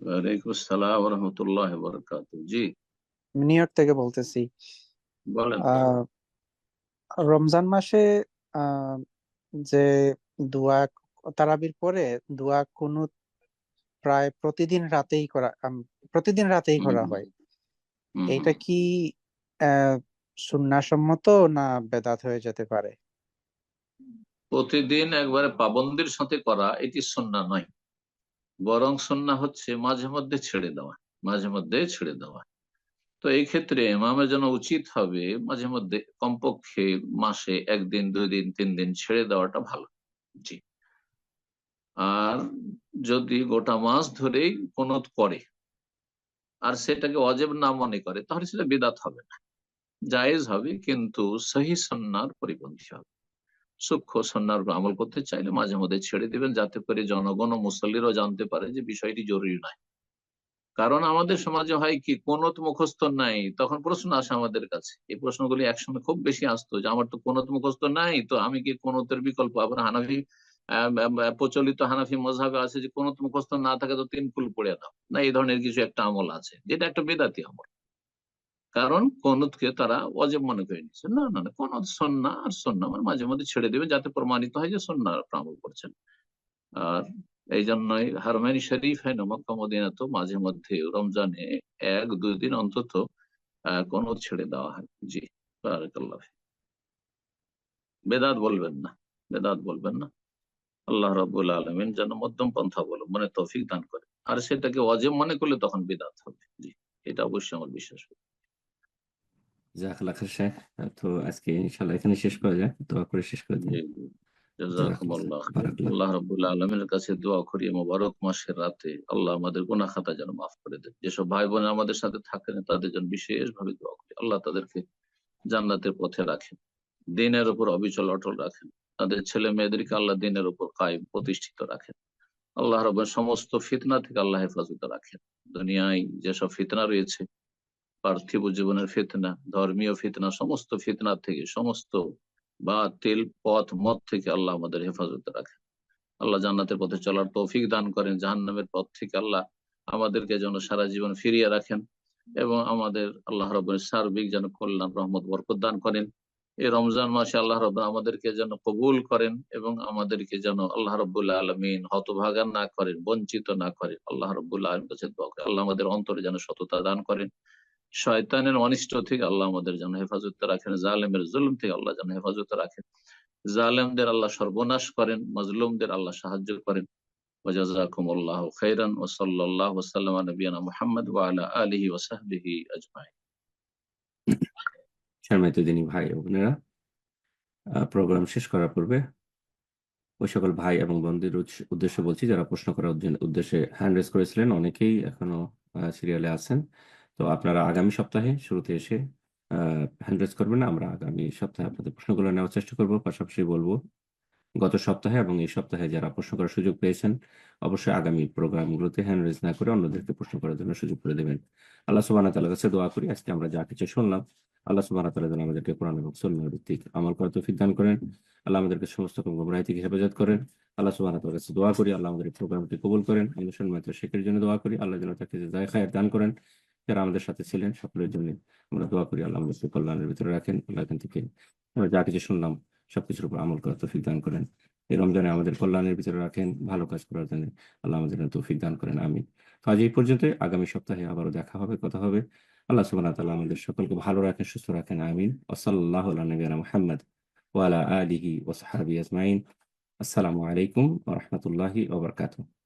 ওয়ালাইকুম আসসালাম রহমতুল্লাহ বরকাত জি নিউ থেকে বলতেছি। আহ, রমজান মাসে যে দোয়া তারাবির পরে দোয়া কুনুত প্রায় প্রতিদিন রাতেই করা প্রতিদিন রাতেই করা হয়। এইটা কি আহ সুন্নাহসম্মত না বেদাত হয়ে যেতে পারে? প্রতিদিন একবারে পাবন্দির সাথে করা এটি সন্না নয়। বরং সন্না হচ্ছে মাঝে মধ্যে ছেড়ে দেওয়া, মাঝে মধ্যে ছেড়ে দেওয়া। তো এই ক্ষেত্রে ইমামের জন্য উচিত হবে মাঝে মধ্যে কমপক্ষে মাসে একদিন, দুই দিন, তিন দিন ছেড়ে দেওয়াটা ভালো। জি। আর যদি গোটা মাস ধরেই কোনত করে আর সেটাকে অজেব না মনে করে, তাহলে সেটা বিদাত হবে না। জায়েজ হবে, কিন্তু সহি সন্ন্যার পরিপন্থী হবে। সূক্ষ্ম সন্ন্যার আমল করতে চাইলে মাঝে মধ্যে ছেড়ে দিবেন, যাতে করে জনগণ ও মুসল্লিরাও জানতে পারে যে বিষয়টি জরুরি নয়। কারণ আমাদের সমাজে হয় কি, কোনত মুখস্থ নাই, তখন প্রশ্ন আসে আমাদের কাছে। এই প্রশ্নগুলি একসময় খুব বেশি আসতো যে, আমার তো কোনত মুখস্থ নাই, তো আমি কি কোনতের বিকল্প? আবার হানাফি প্রচলিত হানাফি মজাবে আছে যে, কোনত মুখস্থ না থাকে তো তিন ফুল পড়ে দাও। না, এই ধরনের কিছু একটা আমল আছে, যেটা একটা বেদাতি আমল। কারণ কনুতকে তারা অজেব মনে করে নিচ্ছে। না না কনুত সন্না আর সন্না মানে মাঝে মধ্যে ছেড়ে দেবে যাতে প্রমাণিত হয় যে সন্না আমল করছেন। আর এই জন্যই হারমানি শরীফ হয় মক্কা মদিনা তো মাঝে মধ্যে রমজানে এক, দুই দিন অন্তত কনুত ছেড়ে দেওয়া হয়। জি, বারাকাল্লাহ। বেদাত বলবেন না, বেদাত বলবেন না। আল্লাহ রাবুল আলমিন যেন মধ্যম পন্থা অবলম্বনে তৌফিক দান করে। আর সেটাকে অজেব মনে করলে তখন বেদাত হবে। জি, এটা অবশ্যই আমার বিশ্বাস। জাজাকাল্লাহ খান শেখ। তো আজকে ইনশাল্লাহ এখানে শেষ করা যায় দোয়া করে শেষ করে দিন। আল্লাহ রাব্বুল আলমের কাছে দোয়া করি মোবারক মাসের রাতে আল্লাহ আমাদের গুনাহ খাতা যেন মাফ করে দেন। যেসব ভাই বোন আমাদের সাথে থাকেন তাদের জন্য বিশেষ ভাবে দোয়া করি। আল্লাহ তাদেরকে জান্নাতের পথে রাখেন দিনের উপর অবিচল অটল রাখেন। তাদের ছেলে মেয়েদেরকে আল্লাহ দিনের উপর কায়েম প্রতিষ্ঠিত রাখেন। আল্লাহ রব সমস্ত ফিতনা থেকে আল্লাহ হেফাজতে রাখেন। দুনিয়ায় যেসব ফিতনা রয়েছে পার্থিব জীবনের ফিতনা, ধর্মীয় ফিতনা, সমস্ত ফিতনা থেকে, সমস্ত বা তেল, পথ, মত থেকে আল্লাহ আমাদের হেফাজতে রাখেন। আল্লাহ জান্নাতের পথে চলার তৌফিক দান করেন, জাহান্নামের পথ থেকে আল্লাহ আমাদেরকে যেন সারা জীবন ফিরিয়ে রাখেন এবং আমাদের আল্লাহ রবের সার্বিক যেন কল্যাণ, রহমত, বরকত দান করেন। এই রমজান মাসে আল্লাহ রব আমাদেরকে যেন কবুল করেন এবং আমাদেরকে যেন আল্লাহ রবুল্লাহ আলমিন হতভাগা না করেন, বঞ্চিত না করেন। আল্লাহ রবুল্লাহ আলম আল্লাহ আমাদের অন্তরে যেন সততা দান করেন। শয়তানের অনিষ্ট থেকে আল্লাহ আমাদের যেন হেফাজতে রাখেন জালেমের জুলুম থেকে আল্লাহ যেন হেফাজতে রাখেন জালেমদের আল্লাহ সর্বনাশ করেন মজলুমদের আল্লাহ সাহায্য করেন وجزاكم الله خيرا وصلى الله وسلم على نبينا محمد وعلى آله وصحبه أجمعين সম্মানিত দিনী ভাই ও বোনেরা প্রোগ্রাম শেষ করার পূর্বে ওই সকল ভাই এবং বন্ধুদের উদ্দেশ্য- উদ্দেশ্যে বলছি যারা প্রশ্ন করার উদ্দে- উদ্দেশ্যে হ্যান্ড রেজ করেছিলেন অনেকেই এখনো সিরিয়ালে আছেন তো আপনারা আগামী সপ্তাহে শুরুতে এসে হ্যান্ড রেজ করবেন। আমরা আগামী সপ্তাহে আপনাদের প্রশ্নগুলো নেওয়ার চেষ্টা করব। পাশাপাশি বলব, গত সপ্তাহে এবং এই সপ্তাহে যারা প্রশ্ন করার সুযোগ পেয়েছেন, অবশ্যই আগামী প্রোগ্রামগুলোতে হ্যান্ড রেজ না করে অন্যদেরকে প্রশ্ন করার জন্য সুযোগ করে দেবেন। আল্লাহ ওয়া তাআলার কাছে দোয়া করি। আজকে আমরা যা কিছু শুনলাম, আল্লাহ সুবহানাহু ওয়া তাআলা যেন আমাদেরকে কোরআন এবং সুন্নাহ ভিত্তিক আমল করার তৌফিক দান করেন। আল্লাহ আমাদেরকে সমস্ত গুমরাহি থেকে হেফাজত করেন। আল্লাহ ওয়া তাআলার কাছে দোয়া করি। আল্লাহ আমাদের প্রোগ্রামটি কবুল করেন। আমরা সম্মানিত শেখের জন্য দোয়া করি। আল্লাহ যেন তাকে দান করেন। যারা আমাদের সাথে ছিলেন সকলের জন্য আমরা দোয়া করি, আল্লাহ আমাদেরকে কল্যাণের ভিতরে রাখেন, আল্লাহ এখান থেকে আমরা যা কিছু শুনলাম সবকিছুর উপর আমল করার তৌফিক দান করেন। এই রমজানে আমাদের কল্যাণের ভিতরে রাখেন, ভালো কাজ করার জন্য আল্লাহ আমাদের তৌফিক দান করেন আমি আজ এই পর্যন্ত, আগামী সপ্তাহে আবারও দেখা হবে, কথা হবে। আল্লাহ সুবহানাহু ওয়া তাআলা আমাদের সকলকে ভালো রাখেন, সুস্থ রাখেন, আমিন। নবিয়ানা মুহাম্মদ ওয়া আলা আলিহি ওয়া সাহবিহি আজমাইন। আসসালামু আলাইকুম রাহমাতুল্লাহি ওয়া বারাকাতুহু।